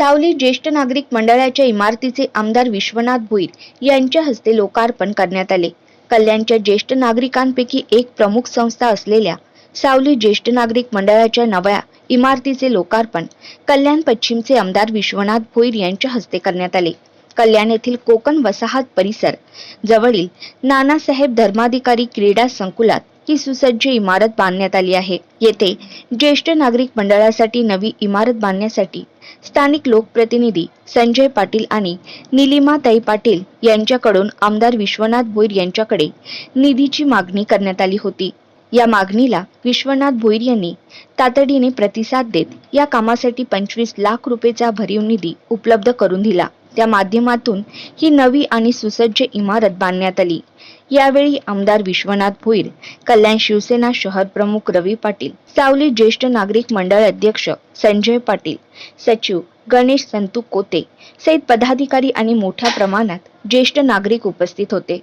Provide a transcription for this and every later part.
सावली ज्येष्ठ नागरिक मंडळाच्या इमारतीचे आमदार विश्वनाथ भुईर यांच्या हस्ते लोकार्पण करण्यात आले. कल्याणच्या ज्येष्ठ नागरिकांपैकी एक प्रमुख संस्था असलेल्या सावली ज्येष्ठ नागरिक मंडळाच्या नव्या इमारतीचे लोकार्पण कल्याण पश्चिमचे आमदार विश्वनाथ भोईर यांच्या हस्ते करण्यात आले. कल्याण येथील कोकण वसाहत परिसर जवळील नानासाहेब धर्माधिकारी क्रीडा संकुलात ही सुसज्ज इमारत बांधण्यात आली आहे. येथे ज्येष्ठ नागरिक मंडळासाठी नवी इमारत बांधण्यासाठी स्थानिक लोकप्रतिनिधी संजय पाटील आणि निलिमाताई पाटील यांच्याकडून आमदार विश्वनाथ भोईर यांच्याकडे निधीची मागणी करण्यात आली होती. या मागणीला विश्वनाथ भोईर यांनी तातडीने प्रतिसाद देत या कामासाठी पंचवीस लाख रुपयेचा भरीव निधी उपलब्ध करून दिला. त्या माध्यमातून ही नवी आणि सुसज्ज इमारत बांधण्यात आली. यावेळी आमदार विश्वनाथ भोईर कल्याण शिवसेना शहर प्रमुख रवी पाटील सावली ज्येष्ठ नागरिक मंडळ अध्यक्ष संजय पाटील सचिव गणेश संतू कोते सहित पदाधिकारी आणि मोठ्या प्रमाणात ज्येष्ठ नागरिक उपस्थित होते.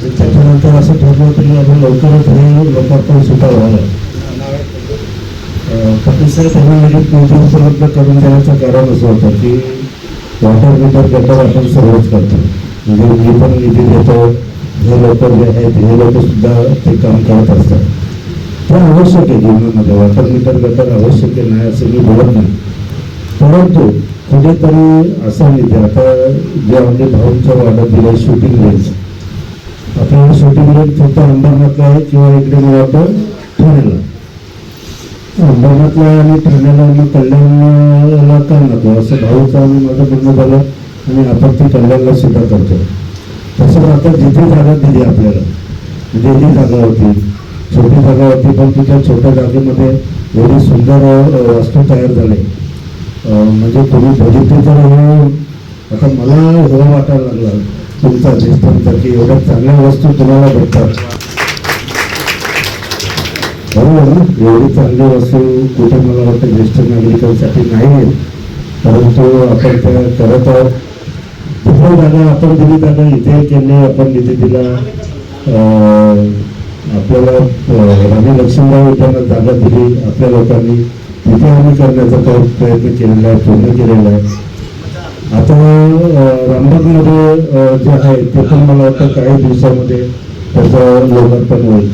त्याच्यानंतर असं ठरलं होतं की आपण लवकरच हे लोकार्पण सुद्धा व्हावं प्रतिसाद त्यांनी लगेच निधी उपलब्ध करून देण्याचं कारण असं होतं की वॉटर मीटर गटर आपण सर्वच करतो. म्हणजे मी पण निधी देतो हे लोक जे आहेत हे लोक सुद्धा ते काम करत असतात. ते आवश्यक आहे जीवनामध्ये. वॉटर मीटर गटर आवश्यक आहे नाही असं मी बोलत नाही. परंतु कुठेतरी असा निधी आता जे आमचे भाऊंच्या वाढत दिलं शूटिंग रेंज आपल्याला शूटिंग रेंज फक्त अंबरनाथला आहे किंवा इकडे मला वाटतं ठाण्याला. अंबरनाथला आणि ठाण्याला मग कल्याणला का नको असं भाऊचं आणि माझं म्हणणं झालं आणि आपण ती कल्याणला सुद्धा करतो. तसंच आता जिथे जागा दिली आपल्याला म्हणजे जी जागा होती छोटी जागा होती पण तिच्या छोट्या जागेमध्ये एवढी सुंदर वास्तू तयार झाले. म्हणजे तुम्ही बघितले तर हे आता मला एवढं वाटायला लागला. तुमचा सिस्टमचा की एवढ्या चांगल्या वस्तू तुम्हाला भेटतात. हो एवढी चांगली वस्तू कुठे मला वाटतं ज्येष्ठ नागरिकांसाठी नाही आहेत. परंतु आपण त्या करत आहोत. तिथे जागा आपण दिली जागा इथे त्यांनी आपण निधी दिला. आपल्याला राणी लक्ष्मीबाई उद्यानात जागा दिली आपल्या लोकांनी. तिथे आम्ही करण्याचा तो प्रयत्न केलेला आहे पूर्ण केलेला आहे. आता रामबागमध्ये जे आहे ते पण मला वाटतं काही दिवसामध्ये त्याचं लोकार्पण होईल.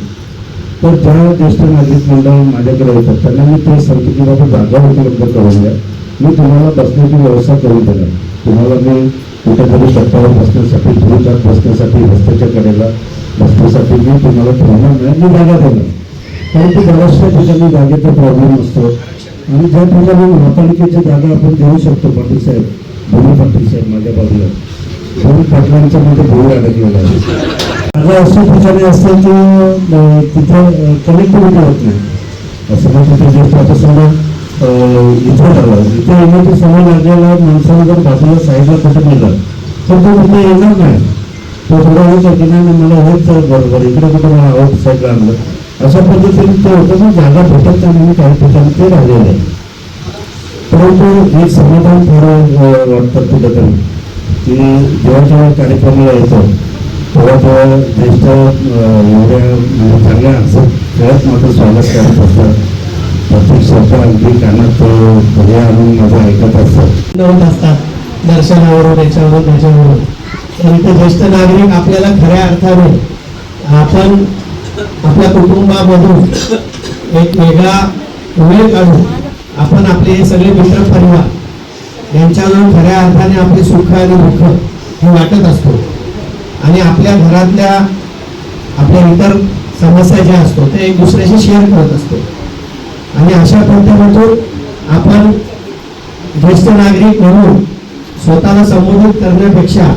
तर ज्या ज्येष्ठ नागरिक मंडळ माझ्याकडे येतात त्यांना मी ते सांगतो की बाबा जागा उपलब्ध करून द्या. मी तुम्हाला बसण्याची व्यवस्था करून देणार. तुम्हाला मी कुठेतरी शब्दावर बसण्यासाठी धुळकात बसण्यासाठी रस्त्याच्या कडेला बसण्यासाठी मी तुम्हाला ठेवणार नाही मी जागा देणार. परंतु बऱ्याचशा ठिकाणी जागेचा प्रॉब्लेम असतो. आणि ज्या ठिकाणी महापालिकेची जागा आपण देऊ शकतो पाटील साहेब भूमी पाटील साहेब माझ्या बाजूला. भूमी पाटलांच्या मध्ये भूमी अडकलेला आहे जागा ठिकाणी असते की तिथे कनेक्टिव्हिटी होत नाही. तिथे जे आता समजा इथे झालं इथे येण्याची सवय लागलेला माणसाला जर बाजूला साईडला कुठे नेलं तर तो तिथे येणार नाही. तो थोडा वेळ की नाही मला हेच बरोबर इकडे कुठे मला आउट साईडला आणलं अशा पद्धतीने ते होतं ना जागा भेटत नाही काही ठिकाणी ते राहिलेलं आहे. परंतु एक समाधान थोडं वाटतं वाटतं कुठेतरी. की जेव्हा जेव्हा कार्यक्रमाला येतो तेव्हा तेव्हा ज्येष्ठ एवढ्या म्हणजे चांगल्या असं खेळत माझं स्वागत करत असतात. प्रत्येक शब्द अगदी कानात अं, हे आणून माझं ऐकत असतात. होत असतात दर्शनावरून याच्यावरून त्याच्यावरून. तर ज्येष्ठ नागरिक आपल्याला खऱ्या अर्थाने आपण आपल्या कुटुंबामधून एक वेगळा वेळ काढून आपण आपले हे सगळे मित्र परिवार यांच्याजवळ खऱ्या अर्थाने आपले सुख आणि दुःख हे वाटत असतो. आणि आपल्या घरातल्या आपल्या इतर समस्या ज्या असतो ते एक दुसऱ्याशी शेअर करत असतो. आणि अशा पद्धतीतून आपण ज्येष्ठ नागरिक म्हणून स्वतःला संबोधित करण्यापेक्षा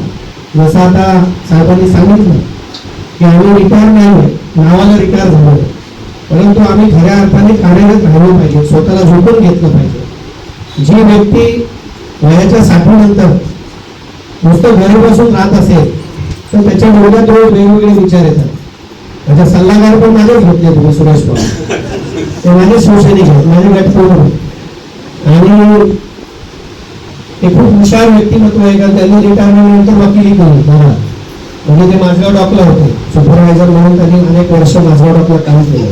जसं आता साहेबांनी सांगितलं की आम्ही रिटायर नाही नावाला रिटायर झालो परंतु आम्ही खऱ्या अर्थाने कार्यरत राहिलो पाहिजे स्वतःला झोपून घेतलं पाहिजे. जी व्यक्ती वयाच्या साठीनंतर नुसतं घरी बसून राहत असेल तर त्याच्या डोक्यात रोज वेगवेगळे विचार येतात. त्याचा सल्लागार पण माझेच घेतले तुम्ही सुरेश पवार ते माझे शिवसैनिक आहेत माझे गटपूर्ण आणि ते खूप हुशार व्यक्तिमत्व आहे का त्यांनी रिटायरमेंटनंतर वकिली केली बघा म्हणजे ते माझगाव डॉकला होते सुपरवायझर म्हणून त्यांनी अनेक वर्ष माझगाव डॉकला काम केलं.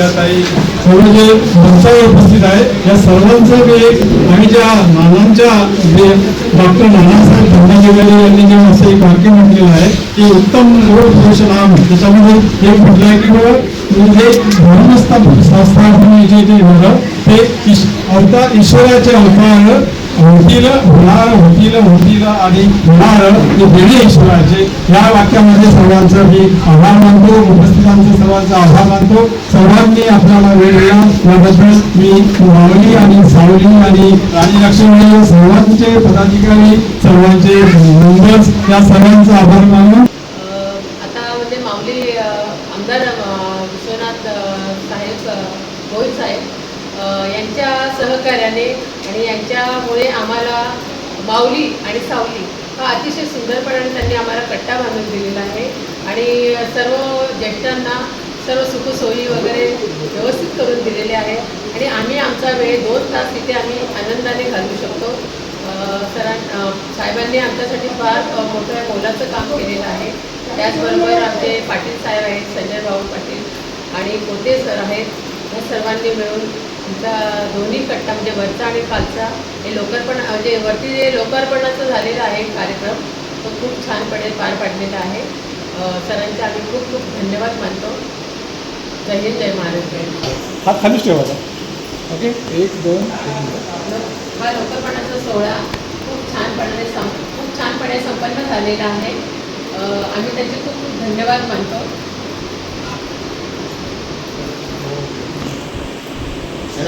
विद्याताई सर्व जे मंचावर उपस्थित आहे या सर्वांचं मी आणि ज्या नानांच्या जे डॉक्टर नानासाहेब धर्माजीवाले यांनी जे असं एक वाक्य म्हटलेलं आहे की उत्तम पुरुष नाम त्याच्यामध्ये हे म्हटलं आहे की बाबा म्हणजे धर्मस्थापन संस्थापन जे जे झालं ते ईश- अवतार ईश्वराचे अवतार होतील होणार होतील होतील आणि होणार हे देणे ईश्वराचे या वाक्यामध्ये सर्वांचं मी आभार मानतो उपस्थितांचं सर्वांचा आभार मानतो. सर्वांनी आपल्याला वेळ दिला याबद्दल मी मावली आणि सावली आणि राणी लक्ष्मी सर्वांचे पदाधिकारी सर्वांचे मेंबर्स या सर्वांचा आभार मानून आता म्हणजे माऊली आमदार विश्वनाथ साहेब मोहित साहेब यांच्या सहकार्याने आणि यांच्यामुळे आम्हाला माऊली आणि सावली हा अतिशय सुंदरपणाने त्यांनी आम्हाला कट्टा बांधून दिलेला आहे. आणि सर्व ज्येष्ठांना सर्व सुखसोयी वगैरे व्यवस्थित करून दिलेले आहे. आणि आम्ही आमचा वेळ दोन तास तिथे आम्ही आनंदाने घालवू शकतो. सर सरां साहेबांनी आमच्यासाठी फार मोठ्या मोठं मोलाचं काम केलेलं आहे. त्याचबरोबर आमचे पाटील साहेब आहेत संजय भाऊ पाटील आणि कोते सर आहेत. या सर्वांनी मिळून आमचा दोन्ही कट्टा म्हणजे वरचा आणि खालचा हे लोकार्पण म्हणजे वरती जे लोकार्पणाचं झालेलं आहे कार्यक्रम तो खूप छानपणे पार पाडलेला आहे. सरांचे आम्ही खूप खूप धन्यवाद मानतो. जय हिंद जय महाराष्ट्र. खालीच ठेवायचा ओके? एक दोन हा लोकर्पणाचा सोहळा खूप छानपणे सं खूप छानपणे संपन्न झालेला आहे. आम्ही त्यांचे खूप खूप धन्यवाद मानतो.